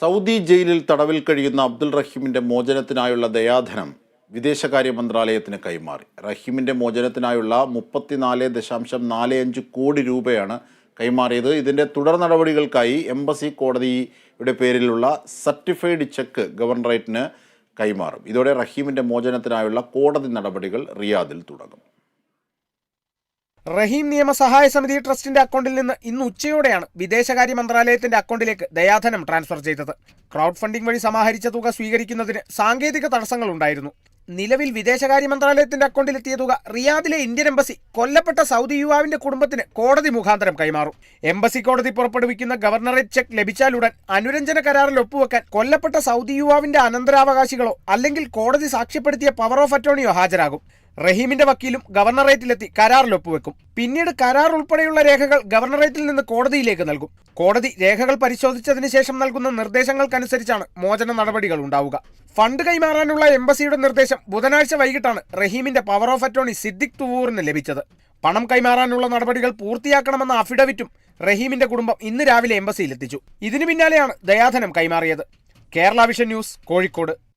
Saudi ജയിലിൽ തടവിൽ കഴിയുന്ന അബ്ദുൽ റഹീമിന്റെ മോചനത്തിനായുള്ള ദയാധനം വിദേശകാര്യ മന്ത്രാലയത്തിന് കൈമാറി. റഹീമിന്റെ മോചനത്തിനായുള്ള മുപ്പത്തിനാല് ദശാംശം നാല് അഞ്ച് കോടി രൂപയാണ് കൈമാറിയത്. ഇതിന്റെ തുടർ നടപടികൾക്കായി എംബസി കോടതിയുടെ പേരിലുള്ള സർട്ടിഫൈഡ് ചെക്ക് ഗവർണറേറ്റിന് കൈമാറും. ഇതോടെ റഹീമിന്റെ മോചനത്തിനായുള്ള കോടതി നടപടികൾ റിയാദിൽ തുടങ്ങും. റഹീം നിയമസഹായ സമിതി ട്രസ്റ്റിന്റെ അക്കൗണ്ടിൽ നിന്ന് ഇന്ന് ഉച്ചയോടെയാണ് വിദേശകാര്യ മന്ത്രാലയത്തിന്റെ അക്കൗണ്ടിലേക്ക് ദയാധനം ട്രാൻസ്ഫർ ചെയ്തത്. ക്രൗഡ് ഫണ്ടിംഗ് വഴി സമാഹരിച്ച തുക സ്വീകരിക്കുന്നതിന് സാങ്കേതിക തടസ്സങ്ങൾ ഉണ്ടായിരുന്നു. നിലവിൽ വിദേശകാര്യ മന്ത്രാലയത്തിന്റെ അക്കൗണ്ടിലെത്തിയ തുക റിയാദിലെ ഇന്ത്യൻ എംബസി കൊല്ലപ്പെട്ട സൗദി യുവാവിന്റെ കുടുംബത്തിന് കോടതി മുഖാന്തരം കൈമാറും. എംബസി കോടതി പുറപ്പെടുവിക്കുന്ന ഗവർണറേറ്റ് ചെക്ക് ലഭിച്ചാലുടൻ അനുരഞ്ജന കരാറിൽ ഒപ്പുവെക്കാൻ കൊല്ലപ്പെട്ട സൗദി യുവാവിന്റെ അനന്തരാവകാശികളോ അല്ലെങ്കിൽ കോടതി സാക്ഷ്യപ്പെടുത്തിയ പവർ ഓഫ് അറ്റോർണിയോ ഹാജരാകും. റഹീമിന്റെ വക്കീലും ഗവർണറേറ്റിലെത്തി കരാറിൽ ഒപ്പുവെക്കും. പിന്നീട് കരാർ ഉൾപ്പെടെയുള്ള രേഖകൾ ഗവർണറേറ്റിൽ നിന്ന് കോടതിയിലേക്ക് നൽകും. കോടതി രേഖകൾ പരിശോധിച്ചതിന് ശേഷം നൽകുന്ന നിർദ്ദേശങ്ങൾക്കനുസരിച്ചാണ് മോചന നടപടികൾ ഉണ്ടാവുക. ഫണ്ട് കൈമാറാനുള്ള എംബസിയുടെ നിർദ്ദേശം ബുധനാഴ്ച വൈകിട്ടാണ് റഹീമിന്റെ പവർ ഓഫ് അറ്റോർണി സിദ്ദിഖ് തുവൂറിന് ലഭിച്ചത്. പണം കൈമാറാനുള്ള നടപടികൾ പൂർത്തിയാക്കണമെന്ന അഫിഡവിറ്റും റഹീമിന്റെ കുടുംബം ഇന്ന് രാവിലെ എംബസിയിലെത്തിച്ചു. ഇതിനു പിന്നാലെയാണ് ദയാധനം കൈമാറിയത്. Kerala vision news Kozhikode.